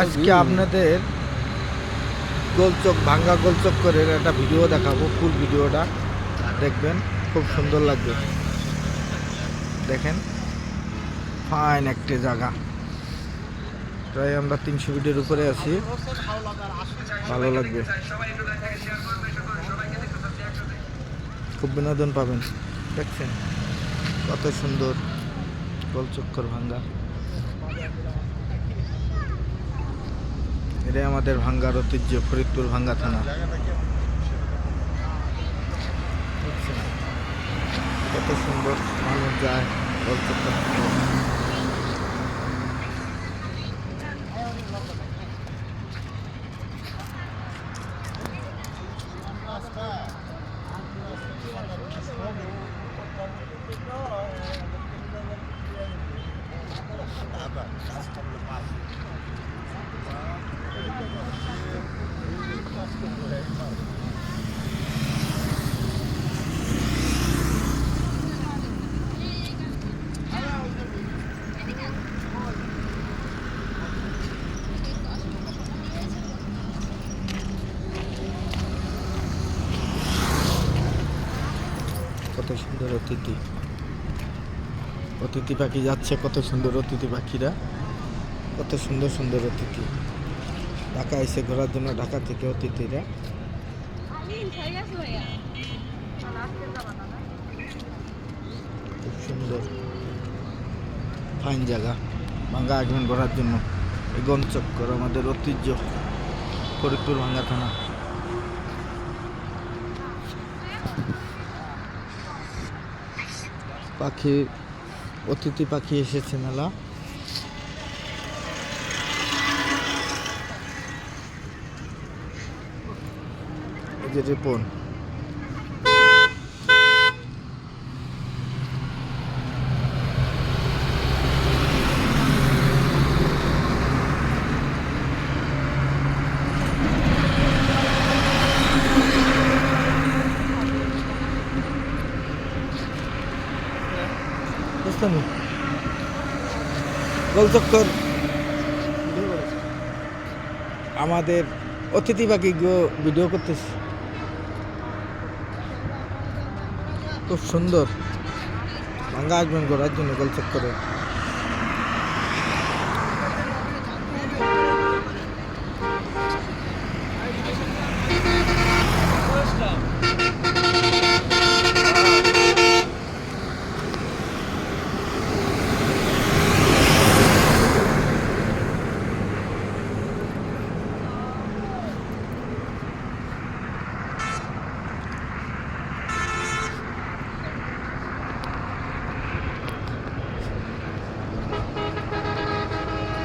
আজকে আপনাদের গোলচক ভাঙ্গা গোলচক করে একটা ভিডিও দেখাবো ফুল ভিডিওটা। দেখবেন, খুব সুন্দর লাগবে। দেখেন ফাইন একটি জায়গা। প্রায় আমরা তিনশো ফিটের উপরে আছি। ভালো লাগবে। খুব বিনোদন পাবেন। দেখছেন, কত সুন্দর গোলচক্কর ভাঙ্গা। এটাই আমাদের ভাঙ্গার ঐতিহ্য ফরিদপুর ভাঙ্গা থানা কত সুন্দর মানুষ যায় ভাঙ্গা। কত সুন্দর অতিথি। অতিথি পাখি যাচ্ছে, কত সুন্দর অতিথি পাখিরা। কত সুন্দর সুন্দর অতিথি। ঢাকা এসে ঘোরার জন্য ঢাকা থেকে অতিথিরা। খুব সুন্দর। ফাইন জায়গা। ভাঙ্গা আগমন ঘোরার জন্য। এই গঞ্চক্কর আমাদের ঐতিহ্য। ফরিদপুর ভাঙ্গা থানা। পাখি অতিথি পাখি এসেছে মেলা। যে রিপন। বুঝতেন গোলচক্কর আমাদের অতিথি পাখি ভিডিও করতেছি। খুব সুন্দর। ভাঙ্গা আসবেন ঘোরার জন্য গোলচক্করে।